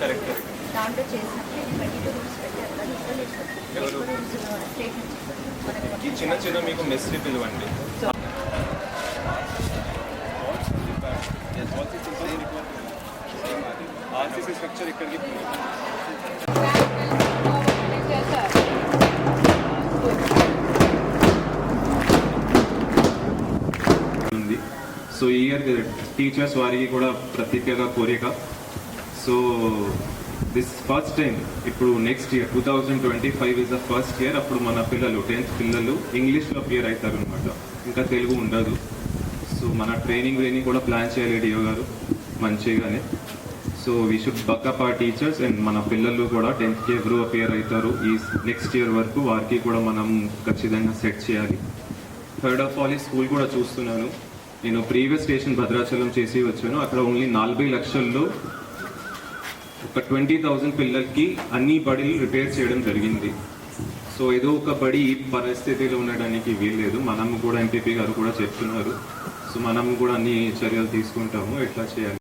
దాంట్లో చేసినప్పుడు twenty two rooms పెట్టారు కానీ చిన్న చిన్న మీకు మెస్లీ పిలవండి. ఆర్సీసీ స్ట్రక్చర్ ఇక్కడికి ఉంది. సో ఈ ఇయర్ టీచర్స్ వారికి కూడా ప్రత్యేకంగా కోరిక. సో దిస్ ఫస్ట్ టైం ఇప్పుడు next year two thousand twenty five is the first year అప్పుడు మన పిల్లలు టెన్త్ పిల్లలు ఇంగ్లీష్లో అపియర్ అవుతారు అనమాట ఇంకా తెలుగు ఉండదు. సో మన ట్రైనింగ్ వేని కూడా ప్లాన్ చేయాలి డియో గారు. మంచిగానే. సో వీ షుడ్ బక్కప్ ఆ టీచర్స్ అండ్ మన పిల్లలు కూడా టెన్త్కి ఎవరు అపియర్ అవుతారు ఈ నెక్స్ట్ ఇయర్ వరకు వారికి కూడా మనం ఖచ్చితంగా సెట్ చేయాలి. థర్డ్ ఆఫ్ ఆల్ ఈ స్కూల్ కూడా చూస్తున్నాను. నేను ప్రీవియస్ స్టేషన్ భద్రాచలం చేసి వచ్చాను. అక్కడ ఓన్లీ నలభై లక్షల్లో ఒక ట్వంటీ థౌజండ్ పిల్లలకి అన్ని బడిలు రిపేర్ చేయడం జరిగింది. సో ఏదో ఒక బడి ఈ పరిస్థితిలో ఉండడానికి వీల్లేదు. మనము కూడా ఎంపీపీ గారు కూడా చెప్తున్నారు. సో మనము కూడా అన్ని చర్యలు తీసుకుంటాము. ఎట్లా చేయాలి?